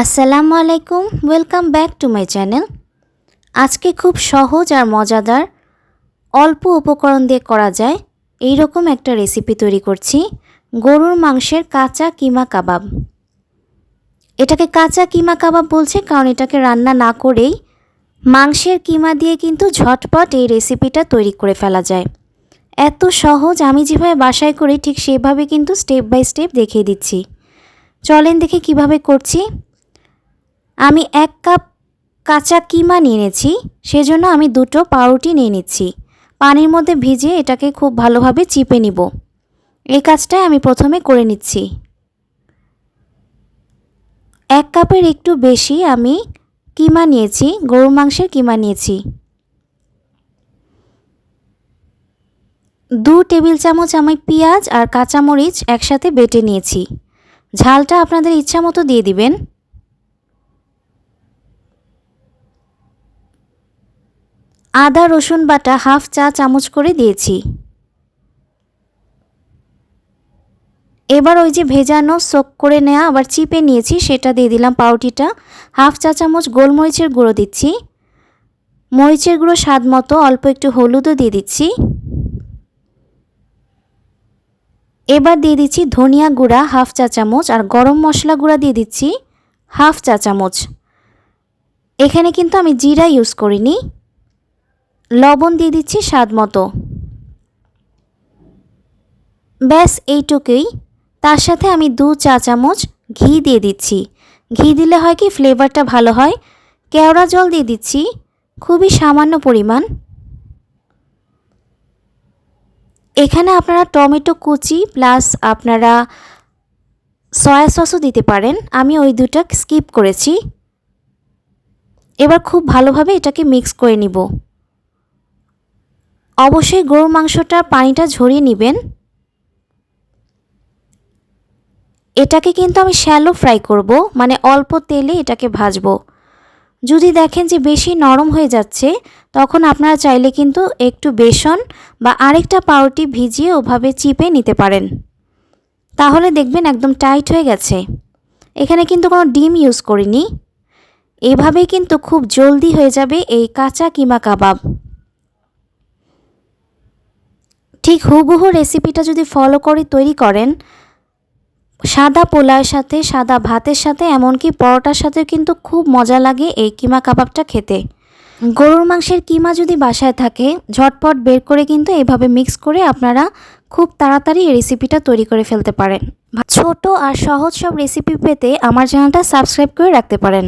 আসসালামু আলাইকুম welcome back to my channel আজকে খুব সহজ আর মজাদার অল্প উপকরণ দিয়ে করা যায় এই রকম একটা রেসিপি তৈরি করছি, গরুর মাংসের কাঁচা কিমা কাবাব। এটাকে কাঁচা কিমা কাবাব বলছে কারণ এটাকে রান্না না করেই মাংসের কিমা দিয়ে কিন্তু ঝটপট এই রেসিপিটা তৈরি করে ফেলা যায়। এত সহজ, আমি যেভাবে বাসায় করি ঠিক সেভাবে কিন্তু স্টেপ বাই স্টেপ দেখিয়ে দিচ্ছি। চলেন দেখে কীভাবে করছি। আমি এক কাপ কাঁচা কিমা নিয়ে নিয়েছি, সেজন্য আমি দুটো পাউরুটি নিয়ে নিচ্ছি। পানির মধ্যে ভিজিয়ে এটাকে খুব ভালোভাবে চিপে নিব। এই কাজটাই আমি প্রথমে করে নিচ্ছি। এক কাপের একটু বেশি আমি কিমা নিয়েছি গরু মাংসের কিমা নিয়েছি। দু টেবিল চামচ আমি পেঁয়াজ আর কাঁচামরিচ একসাথে বেটে নিয়েছি। ঝালটা আপনাদের ইচ্ছা মতো দিয়ে দিবেন। আদা, রসুন বাটা হাফ চা চামচ করে দিয়েছি। এবার ওই যে ভেজানো সোক করে নেওয়া আবার চিপে নিয়েছি, সেটা দিয়ে দিলাম পাউটিটা। হাফ চা চামচ গোলমরিচের গুঁড়ো দিচ্ছি। মরিচের গুঁড়ো স্বাদ মতো অল্প একটু হলুদও দিয়ে দিচ্ছি। এবার দিয়ে দিচ্ছি ধনিয়া গুঁড়া হাফ চা চামচ আর গরম মশলা গুঁড়া দিয়ে দিচ্ছি হাফ চা চামচ। এখানে কিন্তু আমি জিরা ইউজ করিনি। লবণ দিয়ে দিচ্ছি স্বাদ মতো। ব্যাস, এইটুকুই। তার সাথে আমি দু চা চামচ ঘি দিয়ে দিচ্ছি। ঘি দিলে হয় কি, ফ্লেভারটা ভালো হয়। কেওড়া জল দিয়ে দিচ্ছি, খুবই সামান্য পরিমাণ। এখানে আপনারা টমেটো কুচি প্লাস আপনারা সয়া সসও দিতে পারেন। আমি ওই দুটা স্কিপ করেছি। এবার খুব ভালোভাবে এটাকে মিক্স করে নিব। অবশ্যই গরুর মাংসটা পানিটা ঝরিয়ে নেবেন। এটাকে কিন্তু আমি শ্যালো ফ্রাই করব মানে অল্প তেলে এটাকে ভাজবো। যদি দেখেন যে বেশি নরম হয়ে যাচ্ছে, তখন আপনারা চাইলে কিন্তু একটু বেসন বা আরেকটা পাউরুটি ভিজিয়ে ওভাবে চিপে নিতে পারেন। তাহলে দেখবেন একদম টাইট হয়ে গেছে। এখানে কিন্তু কোনো ডিম ইউজ করিনি। এভাবেই কিন্তু খুব জলদি হয়ে যাবে এই কাঁচা কিমা কাবাব। ঠিক হুবহু রেসিপিটা যদি ফলো করে, তৈরি করেন, সাদা পোলার সাথে, সাদা ভাতের সাথে, এমনকি পরোটার সাথে কিন্তু খুব মজা লাগে এই কিমা কাবাবটা খেতে। গরুর মাংসের কিমা যদি বাসায় থাকে, ঝটপট বের করে কিন্তু এভাবে মিক্স করে আপনারা খুব তাড়াতাড়ি এই রেসিপিটা তৈরি করে ফেলতে পারেন। ছোট আর সহজ সব রেসিপি পেতে আমার চ্যানেলটা সাবস্ক্রাইব করে রাখতে পারেন।